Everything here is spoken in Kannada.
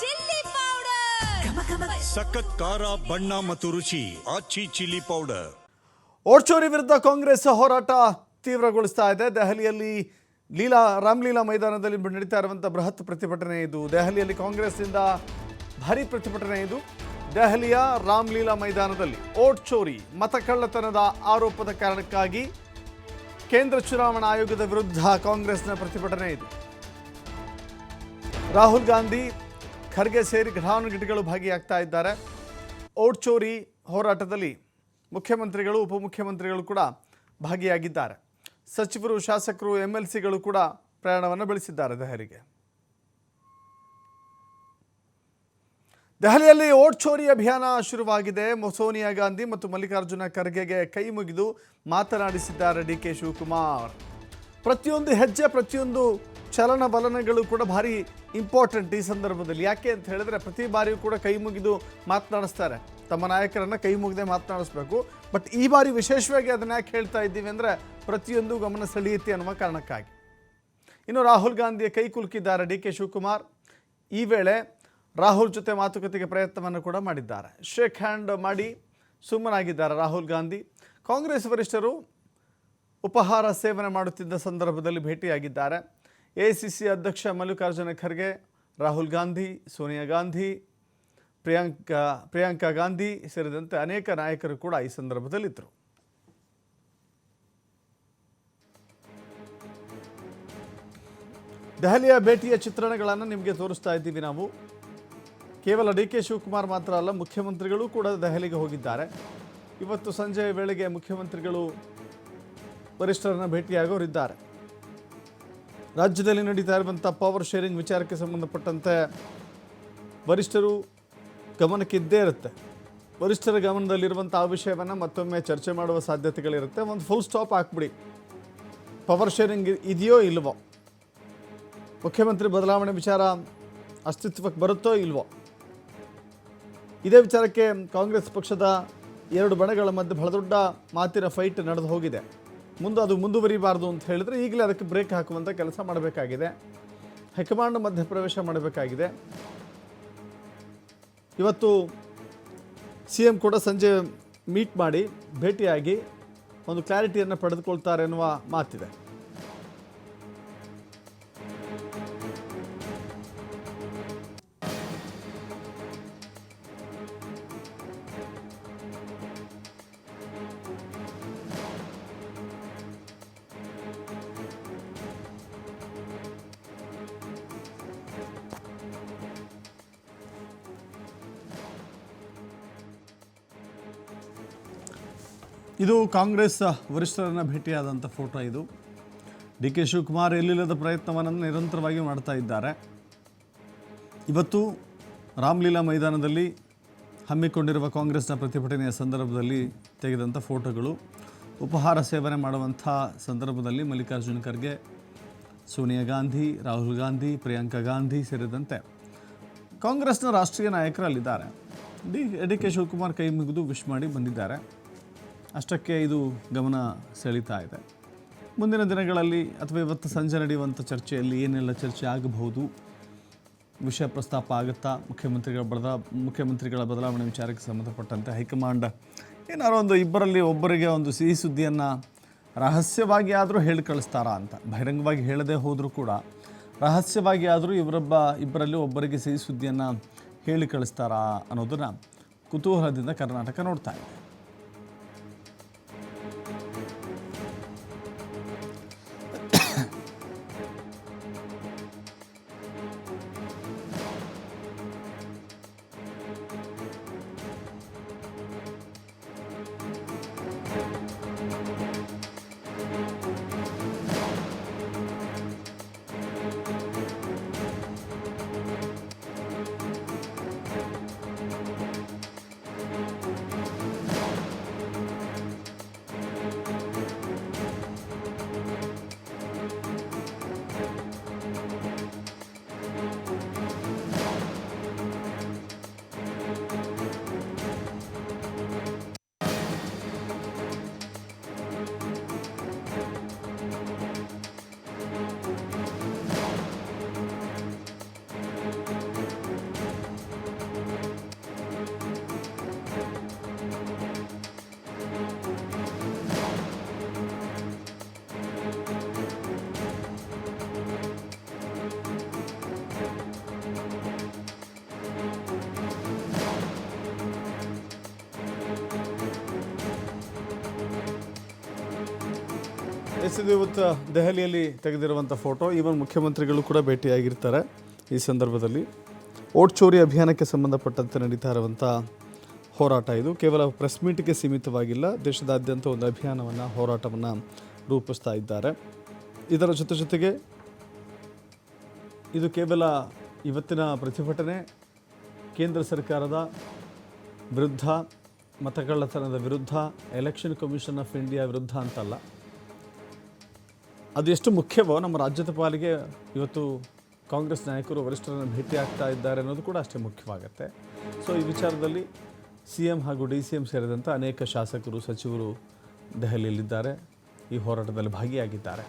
Chilli powder. ಸಖತ್ ಖಾರ ಬಣ್ಣ ಮತ್ತು ರುಚಿ ಆಚಿ ಚಿಲ್ಲಿ ಪೌಡರ್. ಓಡ್ಚೋರಿ ವಿರುದ್ಧ ಕಾಂಗ್ರೆಸ್ ಹೋರಾಟ ತೀವ್ರಗೊಳಿಸ್ತಾ ಇದೆ. ದೆಹಲಿಯಲ್ಲಿ ಲೀಲಾ ರಾಮ್ಲೀಲಾ ಮೈದಾನದಲ್ಲಿ ನಡೀತಾ ಇರುವಂಥ ಬೃಹತ್ ಪ್ರತಿಭಟನೆ ಇದು. ದೆಹಲಿಯಲ್ಲಿ ಕಾಂಗ್ರೆಸ್ನಿಂದ ಭಾರಿ ಪ್ರತಿಭಟನೆ ಇದು. ದೆಹಲಿಯ ರಾಮ್ಲೀಲಾ ಮೈದಾನದಲ್ಲಿ ಓಟ್ ಚೋರಿ ಮತಕಳ್ಳತನದ ಆರೋಪದ ಕಾರಣಕ್ಕಾಗಿ ಕೇಂದ್ರ ಚುನಾವಣಾ ಆಯೋಗದ ವಿರುದ್ಧ ಕಾಂಗ್ರೆಸ್ನ ಪ್ರತಿಭಟನೆ ಇದು. ರಾಹುಲ್ ಗಾಂಧಿ ಖರ್ಗೆ ಸೇರಿ ಘಟಾನುಘಟಿಗಳು ಭಾಗಿಯಾಗ್ತಾ ಇದ್ದಾರೆ. ಓಟ್ ಚೋರಿ ಹೋರಾಟದಲ್ಲಿ ಮುಖ್ಯಮಂತ್ರಿಗಳು, ಉಪಮುಖ್ಯಮಂತ್ರಿಗಳು ಕೂಡ ಭಾಗಿಯಾಗಿದ್ದಾರೆ. ಸಚಿವರು, ಶಾಸಕರು ಎಂ ಎಲ್ ಸಿಗಳು ಕೂಡ ಪ್ರಯಾಣವನ್ನು ಬೆಳೆಸಿದ್ದಾರೆ ದೆಹಲಿಗೆ. ದೆಹಲಿಯಲ್ಲಿ ಓಟ್ ಚೋರಿ ಅಭಿಯಾನ ಶುರುವಾಗಿದೆ. ಸೋನಿಯಾ ಗಾಂಧಿ ಮತ್ತು ಮಲ್ಲಿಕಾರ್ಜುನ ಖರ್ಗೆಗೆ ಕೈ ಮುಗಿದು ಮಾತನಾಡಿಸಿದ್ದಾರೆ ಡಿ ಕೆ ಶಿವಕುಮಾರ್. ಪ್ರತಿಯೊಂದು ಹೆಜ್ಜೆ, ಪ್ರತಿಯೊಂದು ಚಲನವಲನಗಳು ಕೂಡ ಭಾರಿ ಇಂಪಾರ್ಟೆಂಟ್ ಈ ಸಂದರ್ಭದಲ್ಲಿ. ಯಾಕೆ ಅಂತ ಹೇಳಿದ್ರೆ ಪ್ರತಿ ಬಾರಿಯೂ ಕೂಡ ಕೈ ಮುಗಿದು ಮಾತನಾಡಿಸ್ತಾರೆ. ತಮ್ಮ ನಾಯಕರನ್ನ ಕೈ ಮುಗಿದೇ ಮಾತನಾಡಿಸ್ಬೇಕು. ಬಟ್ ಈ ಬಾರಿ ವಿಶೇಷವಾಗಿ ಅದನ್ನ ಯಾಕೆ ಹೇಳ್ತಾ ಇದ್ದೀವಿ ಅಂದರೆ ಪ್ರತಿಯೊಂದು ಗಮನ ಸೆಳೆಯುತ್ತೆ ಅನ್ನುವ ಕಾರಣಕ್ಕಾಗಿ. ಇನ್ನು ರಾಹುಲ್ ಗಾಂಧಿಯ ಕೈ ಕುಲುಕಿದ್ದಾರೆ ಡಿ ಕೆ ಶಿವಕುಮಾರ್. ಈ ವೇಳೆ ರಾಹುಲ್ ಜೊತೆ ಮಾತುಕತೆಗೆ ಪ್ರಯತ್ನವನ್ನು ಕೂಡ ಮಾಡಿದ್ದಾರೆ. ಶೇಕ್ ಹ್ಯಾಂಡ್ ಮಾಡಿ ಸುಮ್ಮನಾಗಿದ್ದಾರೆ ರಾಹುಲ್ ಗಾಂಧಿ. ಕಾಂಗ್ರೆಸ್ ವರಿಷ್ಠರು ಉಪಹಾರ ಸೇವನೆ ಮಾಡುತ್ತಿದ್ದ ಸಂದರ್ಭದಲ್ಲಿ ಭೇಟಿಯಾಗಿದ್ದಾರೆ. ಎ ಸಿ ಸಿ ಅಧ್ಯಕ್ಷ ಮಲ್ಲಿಕಾರ್ಜುನ ಖರ್ಗೆ, ರಾಹುಲ್ ಗಾಂಧಿ, ಸೋನಿಯಾ ಗಾಂಧಿ, ಪ್ರಿಯಾಂಕಾ ಪ್ರಿಯಾಂಕಾ ಗಾಂಧಿ ಸೇರಿದಂತೆ ಅನೇಕ ನಾಯಕರು ಕೂಡ ಈ ಸಂದರ್ಭದಲ್ಲಿದ್ದರು. ದೆಹಲಿಯ ಭೇಟಿಯ ಚಿತ್ರಣಗಳನ್ನು ನಿಮಗೆ ತೋರಿಸ್ತಾ ಇದ್ದೀವಿ ನಾವು. ಕೇವಲ ಡಿ ಕೆ ಶಿವಕುಮಾರ್ ಮಾತ್ರ ಅಲ್ಲ, ಮುಖ್ಯಮಂತ್ರಿಗಳು ಕೂಡ ದೆಹಲಿಗೆ ಹೋಗಿದ್ದಾರೆ. ಇವತ್ತು ಸಂಜೆ ವೇಳೆಗೆ ಮುಖ್ಯಮಂತ್ರಿಗಳು ವರಿಷ್ಠರನ್ನು ಭೇಟಿಯಾಗೋರಿದ್ದಾರೆ. ರಾಜ್ಯದಲ್ಲಿ ನಡೀತಾ ಇರುವಂಥ ಪವರ್ ಶೇರಿಂಗ್ ವಿಚಾರಕ್ಕೆ ಸಂಬಂಧಪಟ್ಟಂತೆ ವರಿಷ್ಠರು ಗಮನಕ್ಕೆ ಇದ್ದೇ ಇರುತ್ತೆ. ವರಿಷ್ಠರ ಗಮನದಲ್ಲಿರುವಂಥ ಆ ವಿಷಯವನ್ನು ಮತ್ತೊಮ್ಮೆ ಚರ್ಚೆ ಮಾಡುವ ಸಾಧ್ಯತೆಗಳಿರುತ್ತೆ. ಒಂದು ಫುಲ್ ಸ್ಟಾಪ್ ಹಾಕ್ಬಿಡಿ. ಪವರ್ ಶೇರಿಂಗ್ ಇದೆಯೋ ಇಲ್ವೋ? ಮುಖ್ಯಮಂತ್ರಿ ಬದಲಾವಣೆ ವಿಚಾರ ಅಸ್ತಿತ್ವಕ್ಕೆ ಬರುತ್ತೋ ಇಲ್ವೋ? ಇದೇ ವಿಚಾರಕ್ಕೆ ಕಾಂಗ್ರೆಸ್ ಪಕ್ಷದ ಎರಡು ಬಣಗಳ ಮಧ್ಯೆ ಬಹಳ ದೊಡ್ಡ ಮಾತಿನ ಫೈಟ್ ನಡೆದು ಹೋಗಿದೆ. ಮುಂದೆ ಅದು ಮುಂದುವರಿಬಾರ್ದು ಅಂತ ಹೇಳಿದ್ರೆ ಈಗಲೇ ಅದಕ್ಕೆ ಬ್ರೇಕ್ ಹಾಕುವಂಥ ಕೆಲಸ ಮಾಡಬೇಕಾಗಿದೆ. ಹೈಕಮಾಂಡ್ ಮಧ್ಯಪ್ರವೇಶ ಮಾಡಬೇಕಾಗಿದೆ. ಇವತ್ತು ಸಿ ಎಂ ಕೂಡ ಸಂಜೆ ಮೀಟ್ ಮಾಡಿ ಭೇಟಿಯಾಗಿ ಒಂದು ಕ್ಲಾರಿಟಿಯನ್ನು ಪಡೆದುಕೊಳ್ತಾರೆ ಎನ್ನುವ ಮಾತಿದೆ. ಇದು ಕಾಂಗ್ರೆಸ್ ವರಿಷ್ಠರನ್ನು ಭೇಟಿಯಾದಂಥ ಫೋಟೋ ಇದು. ಡಿ ಕೆ ಶಿವಕುಮಾರ್ ಎಲ್ಲಿಲ್ಲದ ಪ್ರಯತ್ನವನ್ನು ನಿರಂತರವಾಗಿ ಮಾಡ್ತಾ ಇದ್ದಾರೆ. ಇವತ್ತು ರಾಮ್ಲೀಲಾ ಮೈದಾನದಲ್ಲಿ ಹಮ್ಮಿಕೊಂಡಿರುವ ಕಾಂಗ್ರೆಸ್ನ ಪ್ರತಿಭಟನೆಯ ಸಂದರ್ಭದಲ್ಲಿ ತೆಗೆದಂಥ ಫೋಟೋಗಳು. ಉಪಹಾರ ಸೇವನೆ ಮಾಡುವಂಥ ಸಂದರ್ಭದಲ್ಲಿ ಮಲ್ಲಿಕಾರ್ಜುನ ಖರ್ಗೆ, ಸೋನಿಯಾ ಗಾಂಧಿ, ರಾಹುಲ್ ಗಾಂಧಿ, ಪ್ರಿಯಾಂಕಾ ಗಾಂಧಿ ಸೇರಿದಂತೆ ಕಾಂಗ್ರೆಸ್ನ ರಾಷ್ಟ್ರೀಯ ನಾಯಕರಲ್ಲಿದ್ದಾರೆ. ಡಿ ಡಿ ಕೆ ಶಿವಕುಮಾರ್ ಕೈ ಮುಗಿದು ವಿಶ್ ಮಾಡಿ ಬಂದಿದ್ದಾರೆ. ಅಷ್ಟಕ್ಕೆ ಇದು ಗಮನ ಸೆಳೀತಾ ಇದೆ. ಮುಂದಿನ ದಿನಗಳಲ್ಲಿ ಅಥವಾ ಇವತ್ತು ಸಂಜೆ ನಡೆಯುವಂಥ ಚರ್ಚೆಯಲ್ಲಿ ಏನೆಲ್ಲ ಚರ್ಚೆ ಆಗಬಹುದು? ವಿಷಯ ಪ್ರಸ್ತಾಪ ಆಗುತ್ತಾ? ಮುಖ್ಯಮಂತ್ರಿಗಳ ಬದಲ, ಮುಖ್ಯಮಂತ್ರಿಗಳ ಬದಲಾವಣೆ ವಿಚಾರಕ್ಕೆ ಸಂಬಂಧಪಟ್ಟಂತೆ ಹೈಕಮಾಂಡ್ ಏನಾರೋ ಒಂದು ಇಬ್ಬರಲ್ಲಿ ಒಬ್ಬರಿಗೆ ಒಂದು ಸಿಹಿ ಸುದ್ದಿಯನ್ನು ರಹಸ್ಯವಾಗಿ ಆದರೂ ಹೇಳಿ ಕಳಿಸ್ತಾರಾ ಅಂತ? ಬಹಿರಂಗವಾಗಿ ಹೇಳದೇ ಹೋದರೂ ಕೂಡ ರಹಸ್ಯವಾಗಿ ಆದರೂ ಇವರೊಬ್ಬ ಇಬ್ಬರಲ್ಲಿ ಒಬ್ಬರಿಗೆ ಸಿಹಿ ಸುದ್ದಿಯನ್ನು ಹೇಳಿ ಕಳಿಸ್ತಾರಾ ಅನ್ನೋದನ್ನು ಕುತೂಹಲದಿಂದ ಕರ್ನಾಟಕ ನೋಡ್ತಾ ಇದೆ. ಎಸ್ ಇದು ಇವತ್ತು ದೆಹಲಿಯಲ್ಲಿ ತೆಗೆದಿರುವಂಥ ಫೋಟೋ ಈವನ್ ಮುಖ್ಯಮಂತ್ರಿಗಳು ಕೂಡ ಭೇಟಿಯಾಗಿರ್ತಾರೆ ಈ ಸಂದರ್ಭದಲ್ಲಿ. ಓಟ್ ಚೋರಿ ಅಭಿಯಾನಕ್ಕೆ ಸಂಬಂಧಪಟ್ಟಂತೆ ನಡೀತಾ ಇರುವಂಥ ಹೋರಾಟ ಇದು. ಕೇವಲ ಪ್ರೆಸ್ ಮೀಟ್ಗೆ ಸೀಮಿತವಾಗಿಲ್ಲ, ದೇಶದಾದ್ಯಂತ ಒಂದು ಅಭಿಯಾನವನ್ನು, ಹೋರಾಟವನ್ನು ರೂಪಿಸ್ತಾ ಇದ್ದಾರೆ. ಇದರ ಜೊತೆ ಜೊತೆಗೆ ಇದು ಕೇವಲ ಇವತ್ತಿನ ಪ್ರತಿಭಟನೆ, ಕೇಂದ್ರ ಸರ್ಕಾರದ ವಿರುದ್ಧ ಮತಕಳ್ಳತನದ ವಿರುದ್ಧ ಎಲೆಕ್ಷನ್ ಕಮಿಷನ್ ಆಫ್ ಇಂಡಿಯಾ ವಿರುದ್ಧ ಅಂತಲ್ಲ. ಅದು ಎಷ್ಟು ಮುಖ್ಯವೋ ನಮ್ಮ ರಾಜ್ಯದ ಪಾಲಿಗೆ ಇವತ್ತು ಕಾಂಗ್ರೆಸ್ ನಾಯಕರು ವರಿಷ್ಠರನ್ನು ಭೇಟಿ ಆಗ್ತಾ ಇದ್ದಾರೆ ಅನ್ನೋದು ಕೂಡ ಅಷ್ಟೇ ಮುಖ್ಯವಾಗುತ್ತೆ. ಸೊ ಈ ವಿಚಾರದಲ್ಲಿ ಸಿ ಎಂ ಹಾಗೂ ಡಿ ಸಿ ಎಂ ಸೇರಿದಂತೆ ಅನೇಕ ಶಾಸಕರು, ಸಚಿವರು ದೆಹಲಿಯಲ್ಲಿದ್ದಾರೆ. ಈ ಹೋರಾಟದಲ್ಲಿ ಭಾಗಿಯಾಗಿದ್ದಾರೆ.